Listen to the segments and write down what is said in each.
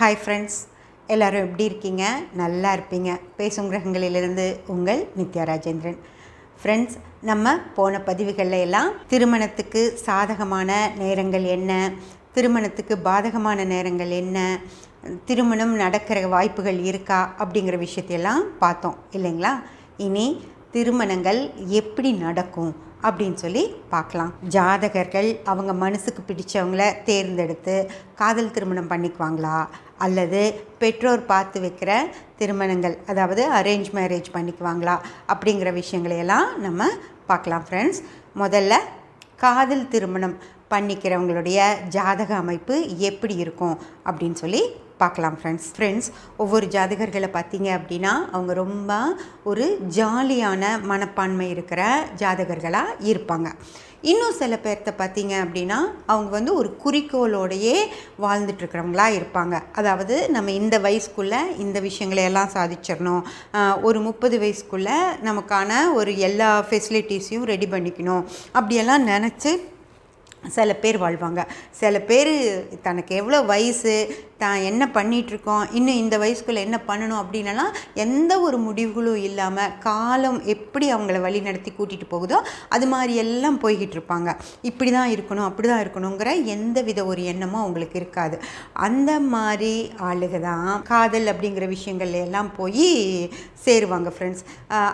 Hi friends எல்லோரும் எப்படி இருக்கீங்க? நல்லா இருப்பீங்க. பேசும் கிரகங்களிலிருந்து உங்கள் நித்யா ராஜேந்திரன். ஃப்ரெண்ட்ஸ் நம்ம போன பதிவுகளில் எல்லாம் திருமணத்துக்கு சாதகமான நேரங்கள் என்ன? திருமணத்துக்கு பாதகமான நேரங்கள் என்ன? திருமணம் நடக்கிற வாய்ப்புகள் இருக்கா? அப்படிங்கிற விஷயத்தையெல்லாம் பார்த்தோம். இல்லைங்களா? இனி திருமணங்கள் எப்படி நடக்கும்? அப்படின்னு சொல்லி பார்க்கலாம். ஜாதகர்கள் அவங்க மனசுக்கு பிடிச்சவங்கள தேர்ந்தெடுத்து காதல் திருமணம் பண்ணிக்குவாங்களா? அல்லது பெற்றோர் பார்த்து வைக்கிற திருமணங்கள் அதாவது அரேஞ்ச் மேரேஜ் பண்ணிக்குவாங்களா? அப்படிங்கிற விஷயங்களையெல்லாம் நம்ம பார்க்கலாம் ஃப்ரெண்ட்ஸ் முதல்ல காதல் திருமணம் பண்ணிக்கிறவங்களுடைய ஜாதக அமைப்பு எப்படி இருக்கும் அப்படின்னு சொல்லி பார்க்கலாம் ஃப்ரெண்ட்ஸ் ஃப்ரெண்ட்ஸ் ஒவ்வொரு ஜாதகர்களை பார்த்தீங்க அப்படின்னா அவங்க ரொம்ப ஒரு ஜாலியான மனப்பான்மை இருக்கிற ஜாதகர்களாக இருப்பாங்க. இன்னும் சில பேர்த்த பார்த்தீங்க அப்படின்னா அவங்க வந்து ஒரு குறிக்கோளோடையே வாழ்ந்துட்டுருக்கிறவங்களா இருப்பாங்க. அதாவது நம்ம இந்த வயசுக்குள்ளே இந்த விஷயங்களை எல்லாம் சாதிச்சிடணும். ஒரு முப்பது வயசுக்குள்ளே நமக்கான ஒரு எல்லா ஃபெசிலிட்டிஸையும் ரெடி பண்ணிக்கணும். அப்படியெல்லாம் நினச்சி சில பேர் வாழ்வாங்க. சில பேர் தனக்கு எவ்வளோ வயசு தான் என்ன பண்ணிகிட்ருக்கோம் இன்னும் இந்த வயசுக்குள்ளே என்ன பண்ணணும் அப்படின்னலாம் எந்த ஒரு முடிவுகளும் இல்லாமல் காலம் எப்படி அவங்கள வழி நடத்தி கூட்டிகிட்டு போகுதோ அது மாதிரி எல்லாம் போய்கிட்டு இருப்பாங்க இப்படி தான் இருக்கணும் அப்படி தான் இருக்கணுங்கிற எந்த வித ஒரு எண்ணமும் அவங்களுக்கு இருக்காது. அந்த மாதிரி ஆளுக தான் காதல் அப்படிங்கிற விஷயங்கள்ல எல்லாம் போய் சேருவாங்க ஃப்ரெண்ட்ஸ்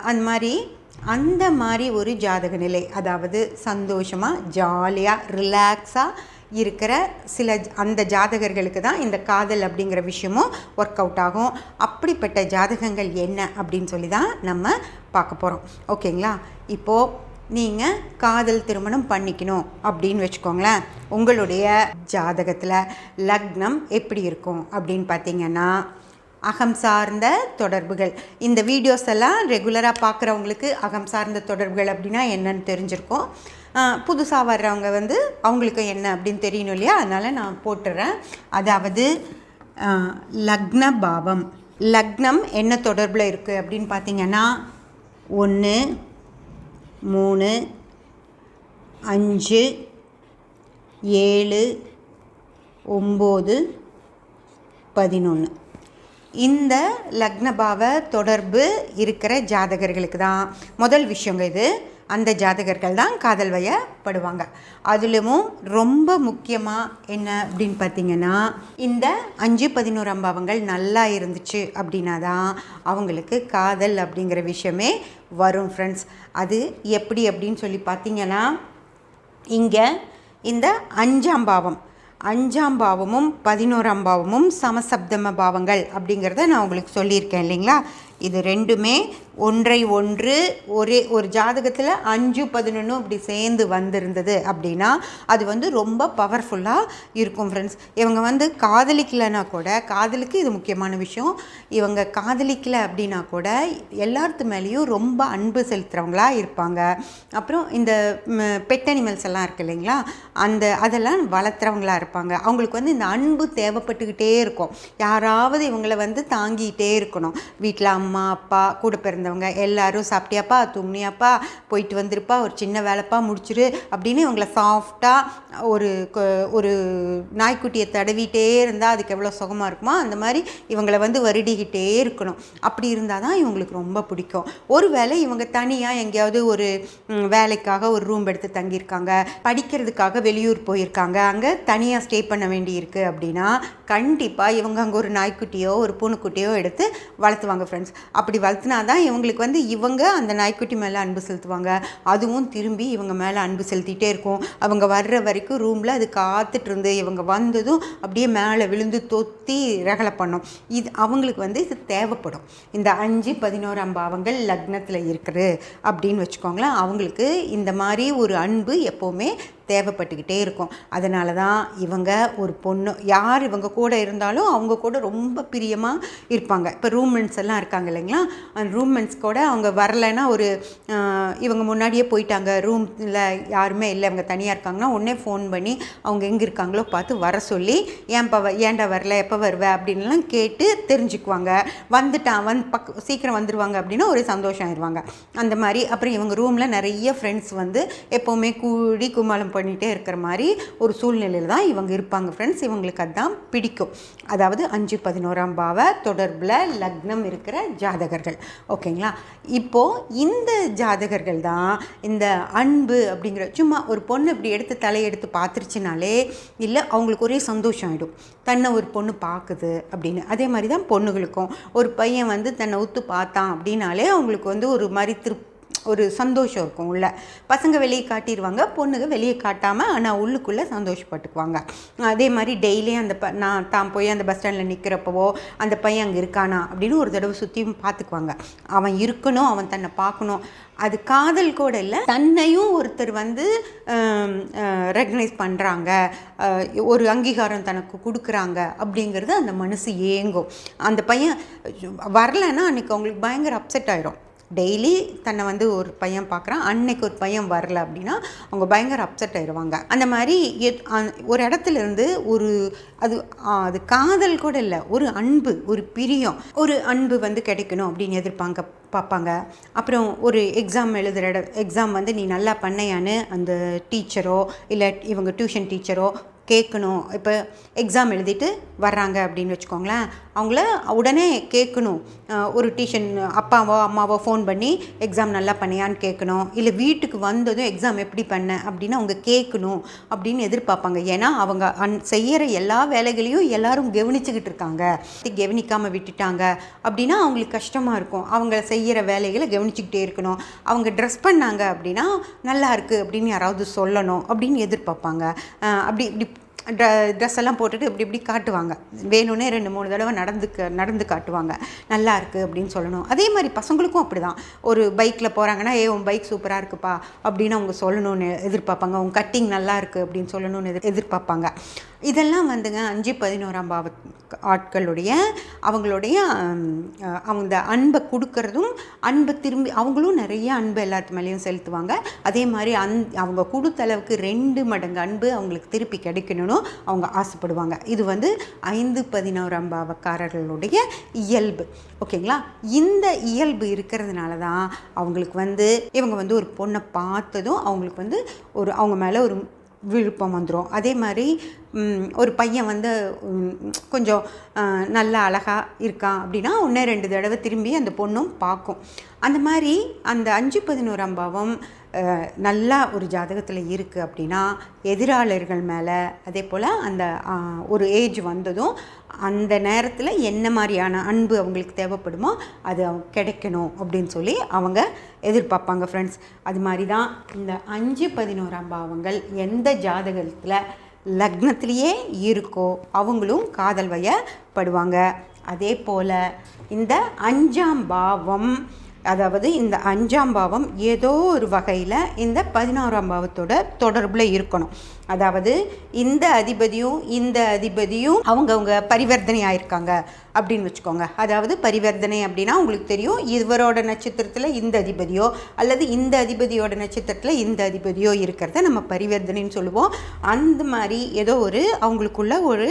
அந்த மாதிரி அந்த மாதிரி ஒரு ஜாதக நிலை அதாவது சந்தோஷமாக ஜாலியாக ரிலாக்ஸாக இருக்கிற சில அந்த ஜாதகர்களுக்கு தான் இந்த காதல் அப்படிங்கிற விஷயமும் ஒர்க் அவுட் ஆகும். அப்படிப்பட்ட ஜாதகங்கள் என்ன அப்படின்னு சொல்லி தான் நம்ம பார்க்க போகிறோம் ஓகேங்களா இப்போது நீங்கள் காதல் திருமணம் பண்ணிக்கணும் அப்படின்னு வச்சுக்கோங்களேன். உங்களுடைய ஜாதகத்தில் லக்னம் எப்படி இருக்கும் அப்படின்னு பார்த்தீங்கன்னா அகம் சார்ந்த தொடர்புகள். இந்த வீடியோஸ் எல்லாம் ரெகுலராக பார்க்குறவங்களுக்கு அகம் சார்ந்த தொடர்புகள் அப்படின்னா என்னன்னு தெரிஞ்சிருக்கும். புதுசாக வர்றவங்க வந்து அவங்களுக்கு என்ன அப்படின்னு தெரியணும் இல்லையா? அதனால் நான் போட்டுறேன். அதாவது லக்ன பாவம். லக்னம் என்ன தொடர்பில் இருக்குது அப்படின்னு பார்த்தீங்கன்னா ஒன்று மூணு அஞ்சு ஏழு ஒம்பது பதினொன்று இந்த லக்னபாவ தொடர்பு இருக்கிற ஜாதகர்களுக்கு தான் முதல் விஷயங்க இது. அந்த ஜாதகர்கள் தான் காதல் வயப்படுவாங்க அதுலேயும் ரொம்ப முக்கியமாக என்ன அப்படின்னு பார்த்தீங்கன்னா இந்த அஞ்சு பதினோராம் பாவங்கள் நல்லா இருந்துச்சு அப்படின்னா தான் அவங்களுக்கு காதல் அப்படிங்கிற விஷயமே வரும் ஃப்ரெண்ட்ஸ் அது எப்படி அப்படின்னு சொல்லி பார்த்தீங்கன்னா இங்கே இந்த அஞ்சாம் பாவம் அஞ்சாம் பாவமும் பதினோராம் பாவமும் சமசப்தம பாவங்கள் அப்படிங்கிறத நான் உங்களுக்கு சொல்லியிருக்கேன் இல்லைங்களா? இது ரெண்டுமே ஒன்றை ஒன்று ஒரே ஒரு ஜாதகத்தில் அஞ்சு பதினொன்று இப்படி சேர்ந்து வந்திருந்தது அப்படின்னா அது வந்து ரொம்ப பவர்ஃபுல்லாக இருக்கும் ஃப்ரெண்ட்ஸ் இவங்க வந்து காதலிக்கலைன்னா கூட காதலுக்கு இது முக்கியமான விஷயம். இவங்க காதலிக்கலை அப்படின்னா கூட எல்லாத்து மேலேயும் ரொம்ப அன்பு செலுத்துகிறவங்களா இருப்பாங்க. அப்புறம் இந்த பெட் அனிமல்ஸ் எல்லாம் இருக்கு இல்லைங்களா? அந்த அதெல்லாம் வளர்த்துறவங்களா இருப்பாங்க. அவங்களுக்கு வந்து இந்த அன்பு தேவைப்பட்டுக்கிட்டே இருக்கும். யாராவது இவங்களை வந்து தாங்கிக்கிட்டே இருக்கணும். வீட்டில் அம்மா அப்பா கூட பிறந்தவங்க எல்லாரும் சாப்பிட்டியாப்பா தூங்குனியாப்பா போயிட்டு வந்திருப்பா ஒரு சின்ன வேலைப்பா முடிச்சிரு அப்படின்னு இவங்களை சாஃப்டாக ஒரு ஒரு நாய்க்குட்டியை தடவிட்டே இருந்தால் அதுக்கு எவ்வளோ சுகமாக இருக்குமோ அந்த மாதிரி இவங்களை வந்து வருடிக்கிட்டே இருக்கணும். அப்படி இருந்தால் தான் இவங்களுக்கு ரொம்ப பிடிக்கும். ஒரு வேளை இவங்க தனியாக எங்கேயாவது ஒரு வேலைக்காக ஒரு ரூம் எடுத்து தங்கியிருக்காங்க படிக்கிறதுக்காக வெளியூர் போயிருக்காங்க அங்கே தனியாக ஸ்டே பண்ண வேண்டியிருக்கு அப்படின்னா கண்டிப்பாக இவங்க அங்கே ஒரு நாய்க்குட்டியோ ஒரு பூனைக்குட்டியோ எடுத்து வளர்த்துவாங்க ஃப்ரெண்ட்ஸ் அப்படி வளர்த்துனா தான் இவங்களுக்கு வந்து இவங்க அந்த நாய்க்குட்டி மேலே அன்பு செலுத்துவாங்க. அதுவும் திரும்பி இவங்க மேலே அன்பு செலுத்திட்டே இருக்கும். அவங்க வர்ற வரைக்கும் ரூமில் அது காத்துட்ருந்து இவங்க வந்ததும் அப்படியே மேலே விழுந்து தொத்தி ரகலை பண்ணும். இது அவங்களுக்கு வந்து இது தேவைப்படும். இந்த அஞ்சு பதினோராம் பாவங்கள் லக்னத்தில் இருக்குது அப்படின்னு வச்சுக்கோங்களேன். அவங்களுக்கு இந்த மாதிரி ஒரு அன்பு எப்போவுமே தேவைப்பட்டுக்கிட்டே இருக்கும். அதனால தான் இவங்க ஒரு பொண்ணு யார் இவங்க கூட இருந்தாலும் அவங்க கூட ரொம்ப பிரியமாக இருப்பாங்க. இப்போ ரூம்மெண்ட்ஸ் எல்லாம் இருக்காங்க இல்லைங்களா? அந்த ரூம்மெண்ட்ஸ் கூட அவங்க வரலைன்னா ஒரு இவங்க முன்னாடியே போயிட்டாங்க. ரூமில் யாருமே இல்லை. இவங்க தனியாக இருக்காங்கன்னா உடனே ஃபோன் பண்ணி அவங்க எங்கே இருக்காங்களோ பார்த்து வர சொல்லி ஏன்பா ஏன்டா வரல? எப்போ வருவ? அப்படின்லாம் கேட்டு தெரிஞ்சுக்குவாங்க. வந்துட்டான் வந்து பக் சீக்கிரம் வந்துடுவாங்க அப்படின்னா ஒரு சந்தோஷம் ஆயிடுவாங்க. அந்த மாதிரி அப்புறம் இவங்க ரூமில் நிறைய ஃப்ரெண்ட்ஸ் வந்து எப்போவுமே கூடி கும்மாளம் பண்ணிகிட்டே இருக்கிற மாதிரி ஒரு சூழ்நிலையில் தான் இவங்க இருப்பாங்க ஃப்ரெண்ட்ஸ் இவங்களுக்கு அதுதான் பிடிக்கும். அதாவது அஞ்சு பதினோராம் பாவ தொடர்பில் லக்னம் இருக்கிற ஜாதகர்கள். ஓகேங்களா? இப்போது இந்த ஜாதகர்கள் தான் இந்த அன்பு அப்படிங்கிற சும்மா ஒரு பொண்ணு இப்படி எடுத்து தலையெடுத்து பார்த்துருச்சுனாலே இல்லை அவங்களுக்கு ஒரே சந்தோஷம் ஆகிடும் தன்னை ஒரு பொண்ணு பார்க்குது அப்படின்னு. அதே மாதிரி தான் பொண்ணுகளுக்கும். ஒரு பையன் வந்து தன்னை உத்து பார்த்தான் அப்படின்னாலே அவங்களுக்கு வந்து ஒரு மாதிரி திருப்தி ஒரு சந்தோஷம் இருக்கும் உள்ள. பசங்க வெளியே காட்டிடுவாங்க பொண்ணுங்க வெளியே காட்டாமல் ஆனால் உள்ளுக்குள்ளே சந்தோஷப்பட்டுக்குவாங்க. அதே மாதிரி டெய்லியும் அந்த ப நான் தான் போய் அந்த பஸ் ஸ்டாண்டில் நிற்கிறப்பவோ அந்த பையன் அங்கே இருக்கானா அப்படின்னு ஒரு தடவை சுற்றியும் பார்த்துக்குவாங்க அவன் இருக்கணும் அவன் தன்னை பார்க்கணும் அது காதல் கூட இல்லை தன்னையும் ஒருத்தர் வந்து ரெக்கக்னைஸ் பண்ணுறாங்க ஒரு அங்கீகாரம் தனக்கு கொடுக்குறாங்க அப்படிங்கிறது அந்த மனசு ஏங்கும். அந்த பையன் வரலைன்னா அன்றைக்கி அவங்களுக்கு பயங்கர அப்செட் ஆயிரும். டெய்லி தன்னை வந்து ஒரு பையன் பார்க்குறான். அன்னைக்கு ஒரு பையன் வரல அப்படின்னா அவங்க பயங்கர அப்செட் ஆயிடுவாங்க. அந்த மாதிரி ஒரு இடத்துல இருந்து ஒரு அது அது காதல் கூட இல்லை. ஒரு அன்பு ஒரு பிரியம். ஒரு அன்பு வந்து கிடைக்கணும் அப்படின்னு எதிர்ப்பாங்க பார்ப்பாங்க. அப்புறம் ஒரு எக்ஸாம் எழுதுகிற இட எக்ஸாம் வந்து நீ நல்லா பண்ணையான்னு அந்த டீச்சரோ இல்லை இவங்க டியூஷன் டீச்சரோ கேட்கணும். இப்போ எக்ஸாம் எழுதிட்டு வர்றாங்க அப்படின்னு வச்சுக்கோங்களேன். அவங்கள உடனே கேட்கணும். ஒரு டியூஷன் அப்பாவோ அம்மாவோ ஃபோன் பண்ணி எக்ஸாம் நல்லா பண்ணியான்னு கேட்கணும். இல்லை வீட்டுக்கு வந்ததும் எக்ஸாம் எப்படி பண்ண? அப்படின்னு அவங்க கேட்கணும் அப்படின்னு எதிர்பார்ப்பாங்க. ஏன்னா அவங்க அன் செய்கிற எல்லா வேலைகளையும் எல்லாரும் கவனிச்சுக்கிட்டு இருக்காங்க. கவனிக்காமல் விட்டுட்டாங்க. அப்படின்னா அவங்களுக்கு கஷ்டமாக இருக்கும். அவங்க செய்கிற வேலைகளை கவனிச்சுக்கிட்டே இருக்கணும். அவங்க ட்ரெஸ் பண்ணாங்க அப்படின்னா நல்லா இருக்குது அப்படின்னு யாராவது சொல்லணும் அப்படின்னு எதிர்பார்ப்பாங்க. அப்படி இப்படி ட்ர ட்ரெஸ் எல்லாம் போட்டுட்டு இப்படி இப்படி காட்டுவாங்க. வேணும்னே ரெண்டு மூணு தடவை நடந்து க- நடந்து காட்டுவாங்க. நல்லா இருக்குது அப்படின்னு சொல்லணும். அதே மாதிரி பசங்களுக்கும் அப்படி தான் ஒரு பைக்கில் போகிறாங்கன்னா ஏ உன் பைக் சூப்பராக இருக்குப்பா அப்படின்னு அவங்க சொல்லணும்னு எதிர்பார்ப்பாங்க. உன் கட்டிங் நல்லா இருக்குது அப்படின்னு சொல்லணும்னு எதிர் எதிர்பார்ப்பாங்க. இதெல்லாம் வந்துங்க அஞ்சு பதினோராம் பாவ ஆட்களுடைய அவங்களுடைய அந்த அவங்க அன்பை கொடுக்கறதும் அன்பை திரும்பி அவங்களும் நிறைய அன்பு எல்லாத்து மேலேயும் செலுத்துவாங்க. அதே மாதிரி அந் அவங்க கொடுத்த அளவுக்கு ரெண்டு மடங்கு அன்பு அவங்களுக்கு திருப்பி கிடைக்கணும்னு அவங்க ஆசைப்படுவாங்க. இது வந்து ஐந்து பதினோராம் பாவக்காரர்களுடைய இயல்பு. ஓகேங்களா? இந்த இயல்பு இருக்கிறதுனால தான் அவங்களுக்கு வந்து இவங்க வந்து ஒரு பொண்ணை பார்த்ததும் அவங்களுக்கு வந்து ஒரு அவங்க மேலே ஒரு விழுப்பம் வந்துடும் அதே மாதிரி ஒரு பையன் வந்து கொஞ்சம் நல்லா நல்ல அழகாக இருக்கான் அப்படின்னா ஒன்று ரெண்டு தடவை திரும்பி அந்த பொண்ணும் பார்க்கும். அந்த மாதிரி அந்த அஞ்சு பதினோராம் பாவம் நல்லா ஒரு ஜாதகத்தில் இருக்குது அப்படின்னா எதிராளர்கள் மேலே அதே போல் அந்த ஒரு ஏஜ் வந்ததும் அந்த நேரத்தில் என்ன மாதிரியான அன்பு அவங்களுக்கு தேவைப்படுமோ அது அவங்க கிடைக்கணும் அப்படின்னு சொல்லி அவங்க எதிர்பார்ப்பாங்க ஃப்ரெண்ட்ஸ் அது மாதிரி தான் இந்த அஞ்சு பதினோராம் பாவங்கள் எந்த ஜாதகத்தில் லக்னத்திலேயே இருக்கோ அவங்களும் காதல் வயப்படுவாங்க. அதே போல் இந்த அஞ்சாம் பாவம் அதாவது இந்த அஞ்சாம் பாவம் ஏதோ ஒரு வகையில் இந்த பதினாறாம் பாவத்தோட தொடர்பில் இருக்கணும். அதாவது இந்த அதிபதியும் இந்த அதிபதியும் அவங்கவுங்க பரிவர்த்தனை ஆயிருக்காங்க அப்படின்னு வச்சுக்கோங்க. அதாவது பரிவர்த்தனை அப்படின்னா உங்களுக்கு தெரியும் இவரோட நட்சத்திரத்தில் இந்த அதிபதியோ அல்லது இந்த அதிபதியோட நட்சத்திரத்தில் இந்த அதிபதியோ இருக்கிறத நம்ம பரிவர்த்தனைன்னு சொல்லுவோம். அந்த மாதிரி ஏதோ ஒரு அவங்களுக்குள்ள ஒரு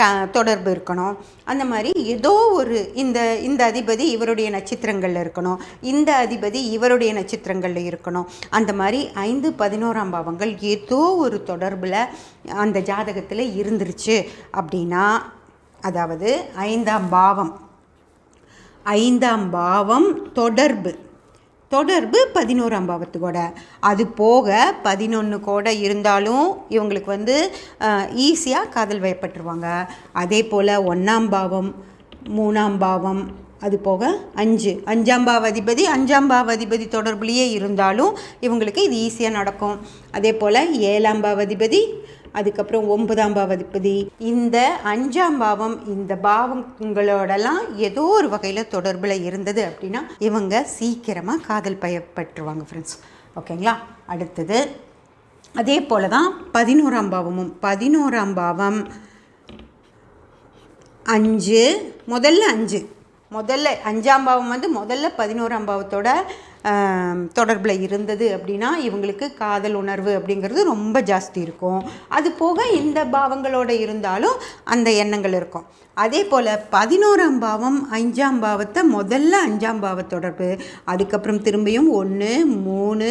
க தொடர்பு இருக்கணும். அந்த மாதிரி ஏதோ ஒரு இந்த இந்த அதிபதி இவருடைய நட்சத்திரங்களில் இருக்கணும். இந்த அதிபதி இவருடைய நட்சத்திரங்களில் இருக்கணும். அந்த மாதிரி ஐந்து பதினோராம் பாவங்கள் ஏதோ ஒரு தொடர்பில் அந்த ஜாதகத்தில் இருந்துருச்சு அப்படின்னா அதாவது ஐந்தாம் பாவம். ஐந்தாம் பாவம் தொடர்பு. தொடர்பு பதினோராம் பாவத்துக்கூட அது போக பதினொன்று கூட இருந்தாலும் இவங்களுக்கு வந்து ஈஸியாக காதல் வயப்பட்டுருவாங்க. அதே போல் ஒன்றாம் பாவம் மூணாம் பாவம் அது போக அஞ்சு. அஞ்சாம் பாவதிபதி அஞ்சாம் பாவதிபதி தொடர்புலேயே இருந்தாலும் இவங்களுக்கு இது ஈஸியாக நடக்கும். அதே போல் ஏழாம் பாவதிபதி அதுக்கப்புறம் ஒன்பதாம் பாவதிபதி. இந்த அஞ்சாம் பாவம் இந்த பாவங்களோடலாம் ஏதோ ஒரு வகையில் தொடர்பில் இருந்தது அப்படின்னா இவங்க சீக்கிரமாக காதல் பயப்பட்டுருவாங்க ஃப்ரெண்ட்ஸ் ஓகேங்களா? அடுத்தது. அதே போல தான் பதினோராம் பாவமும். பதினோராம் பாவம் அஞ்சு. முதல்ல அஞ்சு. முதல்ல அஞ்சாம் பாவம் வந்து முதல்ல பதினோராம் பாவத்தோட தொடர்பில் இருந்தது அப்படின்னா இவங்களுக்கு காதல் உணர்வு அப்படிங்கிறது ரொம்ப ஜாஸ்தி இருக்கும். அது போக இந்த பாவங்களோட இருந்தாலும் அந்த எண்ணங்கள் இருக்கும். அதே போல் பதினோராம் பாவம் அஞ்சாம் பாவத்தை முதல்ல அஞ்சாம் பாவ தொடர்பு அதுக்கப்புறம் திரும்பியும் ஒன்று மூணு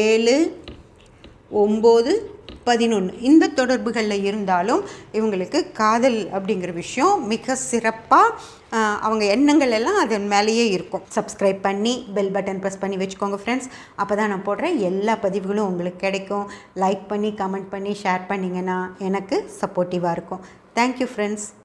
ஏழு ஒம்பது பதினொன்று இந்த தொடர்புகளில் இருந்தாலும் இவங்களுக்கு காதல் அப்படிங்கிற விஷயம் மிக சிறப்பாக அவங்க எண்ணங்கள் எல்லாம் அதன் மேலேயே இருக்கும். சப்ஸ்கிரைப் பண்ணி பெல் பட்டன் ப்ரெஸ் பண்ணி வச்சுக்கோங்க ஃப்ரெண்ட்ஸ் அப்போ தான் நான் போடுற எல்லா பதிவுகளும் உங்களுக்கு கிடைக்கும். லைக் பண்ணி கமெண்ட் பண்ணி ஷேர் பண்ணிங்கன்னா எனக்கு சப்போர்ட்டிவாக இருக்கும். Thank you friends